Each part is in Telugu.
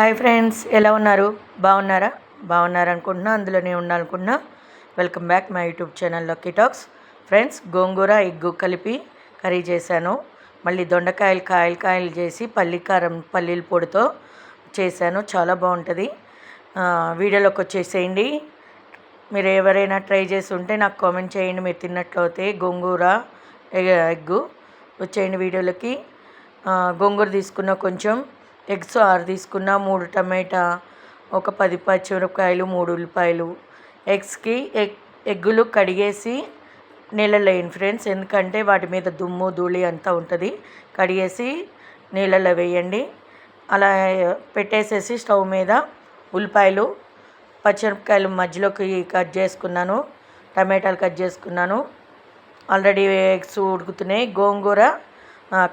హాయ్ ఫ్రెండ్స్ ఎలా ఉన్నారు? బాగున్నారా? బాగున్నారు అనుకుంటున్నా అందులోనే ఉండాలనుకుంటున్నా. Welcome back my YouTube channel lucky talks. Friends gongura egg కలిపి కర్రీ చేశాను. మళ్ళీ దొండకాయలు కాయలు కాయలు చేసి పల్లికారం పల్లీల పొడితో చేశాను. చాలా బాగుంటుంది. వీడియోలోకి వచ్చేసేయండి. మీరు ఎవరైనా ట్రై చేసి ఉంటే నాకు కామెంట్ చేయండి. మీరు తిన్నట్లయితే గోంగూర ఎగ్గు వచ్చేయండి వీడియోలకి. గోంగూర తీసుకున్న కొంచెం ఎగ్స్ ఆరు తీసుకున్న మూడు టమాటా ఒక పది పచ్చిమిరపకాయలు మూడు ఉల్లిపాయలు. ఎగ్స్కి ఎగ్ ఎగ్గులు కడిగేసి నీళ్ళలో వేయండి ఫ్రెండ్స్ ఎందుకంటే వాటి మీద దుమ్ము ధూళి అంతా ఉంటుంది. కడిగేసి నీళ్ళలో వేయండి. అలా పెట్టేసేసి స్టవ్ మీద ఉల్లిపాయలు పచ్చిమిరపకాయలు మధ్యలోకి కట్ చేసుకున్నాను. టమాటాలు కట్ చేసుకున్నాను. Already eggs ఉడుకుతున్నాయి. గోంగూర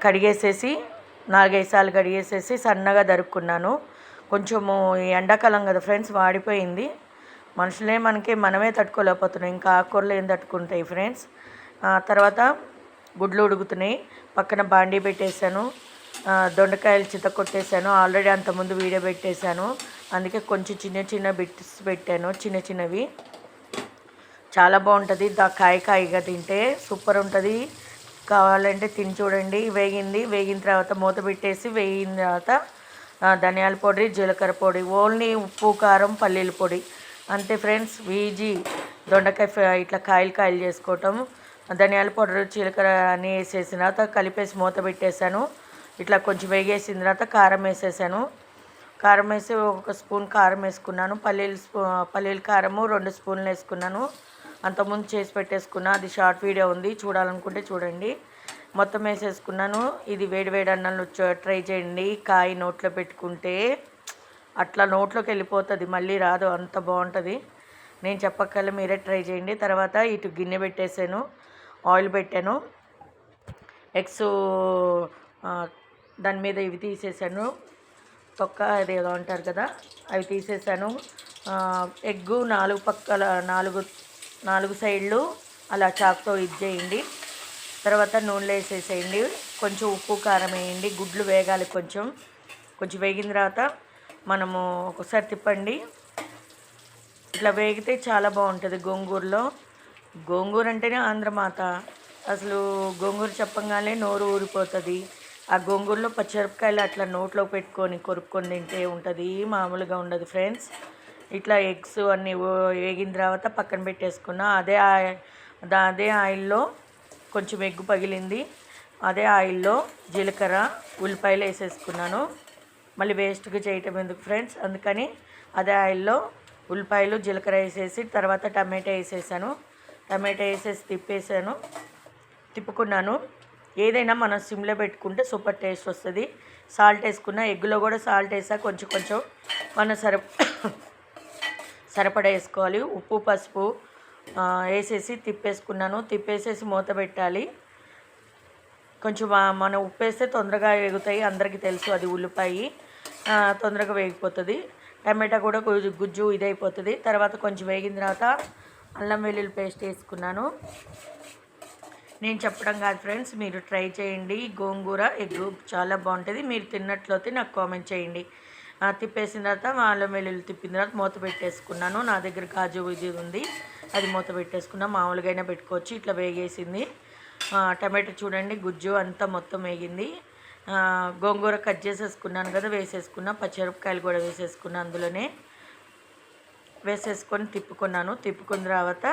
కడిగేసేసి నాలుగైదు సార్లు కడిగేసేసి సన్నగా దరుక్కున్నాను. కొంచెము ఎండాకాలం కదా ఫ్రెండ్స్ వాడిపోయింది. మనుషులే మనకి మనమే తట్టుకోలేకపోతున్నాం ఇంకా ఆకుకూరలు ఏం తట్టుకుంటాయి ఫ్రెండ్స్? తర్వాత గుడ్లు ఉడుకుతున్నాయి. పక్కన బాండీ పెట్టేశాను. దొండకాయలు చిత కొట్టేశాను. ఆల్రెడీ అంతకుముందు వీడియో పెట్టేశాను. అందుకే కొంచెం చిన్న చిన్న బిట్స్ పెట్టాను చిన్న చిన్నవి. చాలా బాగుంటుంది. దా కాయ కాయగా తింటే సూపర్ ఉంటుంది. కావాలంటే తిని చూడండి. వేగింది. వేగిన తర్వాత మూత పెట్టేసి వేగిన తర్వాత ధనియాల పొడి జీలకర్ర పొడి ఓన్లీ ఉప్పు కారం పల్లీల పొడి. అంతే ఫ్రెండ్స్ వీజీ దొండకాయ ఇట్లా కాయలు కాయలు చేసుకోవటం. ధనియాల పౌడర్ జీలకర్ర అని వేసేసిన తర్వాత కలిపేసి మూత పెట్టేశాను. ఇట్లా కొంచెం వేగేసిన తర్వాత కారం వేసేసాను కారం వేసి ఒక స్పూన్ కారం వేసుకున్నాను. పల్లీలు స్పూ పల్లీల కారము రెండు స్పూన్లు వేసుకున్నాను. అంతకుముందు చేసి పెట్టేసుకున్న అది షార్ట్ వీడియో ఉంది చూడాలనుకుంటే చూడండి. మొత్తం వేసేసుకున్నాను. ఇది వేడి వేడి అన్నంలో ట్రై చేయండి. కాయ నోట్లో పెట్టుకుంటే అట్లా నోట్లోకి వెళ్ళిపోతుంది మళ్ళీ రాదు అంత బాగుంటుంది. నేను చెప్పక్కల మీరే ట్రై చేయండి. తర్వాత ఇటు గిన్నె పెట్టేసాను ఆయిల్ పెట్టాను. ఎగ్స్ దాని మీద ఇవి తీసేసాను. తొక్క అది ఏదో అంటారు కదా అవి తీసేసాను. ఎగ్గు నాలుగు పక్కల నాలుగు నాలుగు సైడ్లు అలా చాక్తో ఇది చేయండి. తర్వాత నూనెలో వేసేసేయండి. కొంచెం ఉప్పు కారం వేయండి. గుడ్లు వేగాలి కొంచెం. కొంచెం వేగిన తర్వాత మనము ఒకసారి తిప్పండి. ఇట్లా వేగితే చాలా బాగుంటుంది గోంగూరలో. గోంగూర అంటేనే ఆంధ్రమాత అసలు గోంగూర చెప్పంగానే నోరు ఊరిపోతుంది. ఆ గోంగూరలో పచ్చిమిరపకాయలు అట్లా నోట్లో పెట్టుకొని కొరుక్కొని తింటే ఉంటుంది. మామూలుగా ఉండదు ఫ్రెండ్స్. ఇట్లా ఎగ్స్ అన్నీ వేగిన తర్వాత పక్కన పెట్టేసుకున్న. అదే అదే ఆయిల్లో కొంచెం ఎగ్గు పగిలింది. అదే ఆయిల్లో జీలకర్ర ఉల్లిపాయలు వేసేసుకున్నాను. మళ్ళీ వేస్ట్గా చేయటం ఎందుకు ఫ్రెండ్స్? అందుకని అదే ఆయిల్లో ఉల్లిపాయలు జీలకర్ర వేసేసి తర్వాత టమాటా వేసేసాను. టమాటా వేసేసి తిప్పేసాను. తిప్పుకున్నాను. ఏదైనా మనం సిమ్లో పెట్టుకుంటే సూపర్ టేస్ట్ వస్తుంది. సాల్ట్ వేసుకున్న ఎగ్గులో కూడా సాల్ట్ వేసా. కొంచెం కొంచెం మన సరి సరిపడా వేసుకోవాలి ఉప్పు పసుపు వేసేసి తిప్పేసుకున్నాను. తిప్పేసేసి మూత పెట్టాలి. కొంచెం మనం ఉప్పు వేస్తే తొందరగా వేగుతాయి. అందరికీ తెలుసు అది ఉల్లిపాయ. తొందరగా వేగిపోతుంది. టమాటా కూడా గుజ్జు ఇదైపోతుంది. తర్వాత కొంచెం వేగిన తర్వాత అల్లం వెల్లుల్లి పేస్ట్ వేసుకున్నాను. నేను చెప్పడం కాదు ఫ్రెండ్స్ మీరు ట్రై చేయండి. గోంగూర ఎగ్ చాలా బాగుంటుంది. మీరు తిన్నట్లయితే నాకు కామెంట్ చేయండి. తిప్పేసిన తర్వాత అల్లం వెల్లుల్లి తిప్పిన తర్వాత మూత పెట్టేసుకున్నాను. నా దగ్గర కాజు ఇది ఉంది. అది మూత పెట్టేసుకున్నా మామూలుగా అయినా పెట్టుకోవచ్చు. ఇట్లా వేగేసింది. టమాటో చూడండి గుజ్జు అంతా మొత్తం వేగింది. గోంగూర కట్ చేసేసుకున్నాను కదా వేసేసుకున్నా. పచ్చిమిరపకాయలు కూడా వేసేసుకున్నా అందులోనే. వేసేసుకొని తిప్పుకున్నాను. తిప్పుకున్న తర్వాత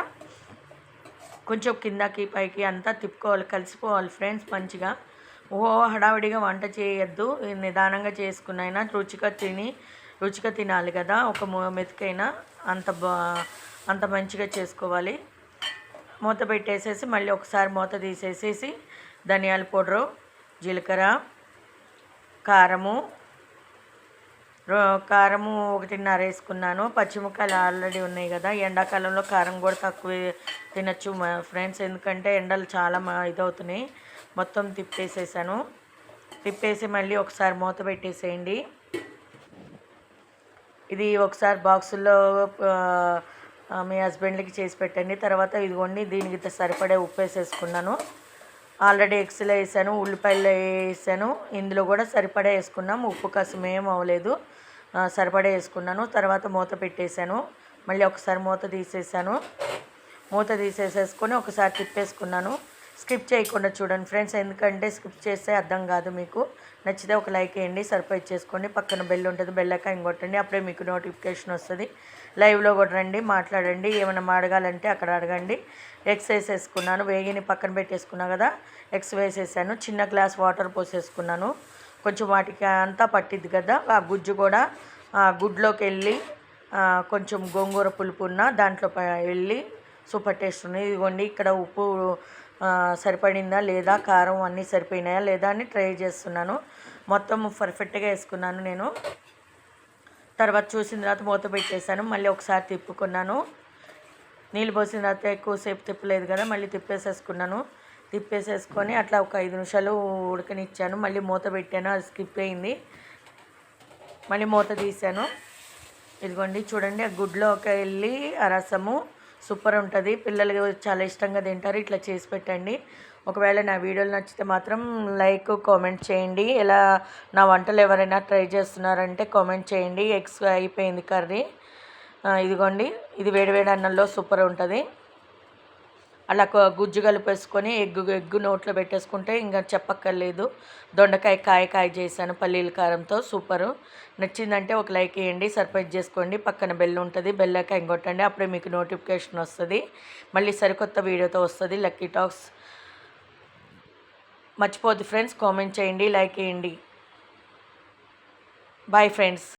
కొంచెం కిందకి పైకి అంతా తిప్పుకోవాలి కలిసిపోవాలి ఫ్రెండ్స్ మంచిగా. ఓ హడావిడిగా వంట చేయొద్దు నిదానంగా చేసుకున్నైనా రుచిగా తిని రుచిగా తినాలి కదా. ఒక మెతుకైనా అంత బా అంత మంచిగా చేసుకోవాలి. మూత పెట్టేసేసి మళ్ళీ ఒకసారి మూత తీసేసేసి ధనియాల పౌడరు జీలకర్ర కారము కారము ఒకటిన్నర వేసుకున్నాను. పచ్చిమిరకాయలు ఆల్రెడీ ఉన్నాయి కదా. ఎండాకాలంలో కారం కూడా తక్కువ తినచ్చు ఫ్రెండ్స్. ఎందుకంటే ఎండలు చాలా ఇదవుతున్నాయి. మొత్తం తిప్పేసేసాను. తిప్పేసి మళ్ళీ ఒకసారి మూత పెట్టేసేయండి. ఇది ఒకసారి బాక్సుల్లో మీ హస్బెండ్కి చేసి పెట్టండి. తర్వాత ఇదిగోండి దీనికి సరిపడే ఉప్పు వేసేసుకున్నాను. ఆల్రెడీ ఎగ్స్లో వేసాను ఉల్లిపాయలు వేసాను. ఇందులో కూడా సరిపడా వేసుకున్నాం. ఉప్పు కసం ఏం అవ్వలేదు. సరిపడే సరిపడా వేసుకున్నాను. తర్వాత మూత పెట్టేశాను మళ్ళీ ఒకసారి మూత తీసేసాను. మూత తీసేసేసుకొని ఒకసారి తిప్పేసుకున్నాను. స్కిప్ చేయకుండా చూడండి ఫ్రెండ్స్ ఎందుకంటే స్కిప్ చేస్తే అర్థం కాదు మీకు. నచ్చితే ఒక లైక్ వేయండి సర్ప్రైజ్ చేసుకోండి. పక్కన బెల్ ఉంటుంది బెల్ ఐకాన్ కొట్టండి అప్పుడే మీకు నోటిఫికేషన్ వస్తుంది. లైవ్లో కూడా రండి మాట్లాడండి. ఏమైనా అడగాలంటే అక్కడ అడగండి. ఎగ్స్ వేసేసుకున్నాను వేగిని పక్కన పెట్టేసుకున్నా కదా ఎగ్స్ వేసేసాను. చిన్న గ్లాస్ వాటర్ పోసేసుకున్నాను. కొంచెం వాటికి అంతా పట్టిద్ది కదా ఆ గుజ్జు కూడా ఆ గుడ్లోకి వెళ్ళి కొంచెం గోంగూర పులుపు ఉన్న దాంట్లో వెళ్ళి సూపర్ టేస్ట్ ఉంది. ఇదిగోండి ఇక్కడ ఉప్పు సరిపడిందా లేదా కారం అన్నీ సరిపోయినాయా లేదా అని ట్రై చేస్తున్నాను. మొత్తం పర్ఫెక్ట్గా వేసుకున్నాను నేను. తర్వాత చూసిన తర్వాత మూత పెట్టేశాను. మళ్ళీ ఒకసారి తిప్పుకున్నాను. నీళ్ళు పోసిన తర్వాత ఎక్కువసేపు తిప్పలేదు కదా మళ్ళీ తిప్పేసేసుకున్నాను. తిప్పేసేసుకొని అట్లా ఒక ఐదు నిమిషాలు ఉడకనిచ్చాను. మళ్ళీ మూత పెట్టాను. అది స్కిప్ అయింది. మళ్ళీ మూత తీశాను. ఇదిగోండి చూడండి ఆ గుడ్లోకి వెళ్ళి ఆ రసము సూపర్ ఉంటుంది. పిల్లలు చాలా ఇష్టంగా తింటారు. ఇట్లా చేసి పెట్టండి. ఒకవేళ నా వీడియోలు నచ్చితే మాత్రం లైక్ కామెంట్ చేయండి. ఇలా నా వంటలు ఎవరైనా ట్రై చేస్తున్నారంటే కామెంట్ చేయండి. ఎగ్స్ అయిపోయింది కర్రీ. ఇదిగోండి. ఇది వేడివేడి అన్నంలో సూపర్ ఉంటుంది. అలా కొ- గుజ్జు కలిపేసుకొని ఎగ్గు ఎగ్గు నోట్లో పెట్టేసుకుంటే ఇంకా చెప్పక్కర్లేదు. దొండకాయ కాయ కాయ చేశాను పల్లీల కారంతో సూపరు. నచ్చిందంటే ఒక లైక్ వేయండి సర్ప్రైజ్ చేసుకోండి. పక్కన బెల్ ఉంటుంది బెల్ కాయ కొట్టండి అప్పుడే మీకు నోటిఫికేషన్ వస్తుంది. మళ్ళీ సరికొత్త వీడియోతో వస్తుంది లక్కీ టాక్స్. మర్చిపోద్ది ఫ్రెండ్స్ కామెంట్ చేయండి లైక్ వేయండి. Bye friends.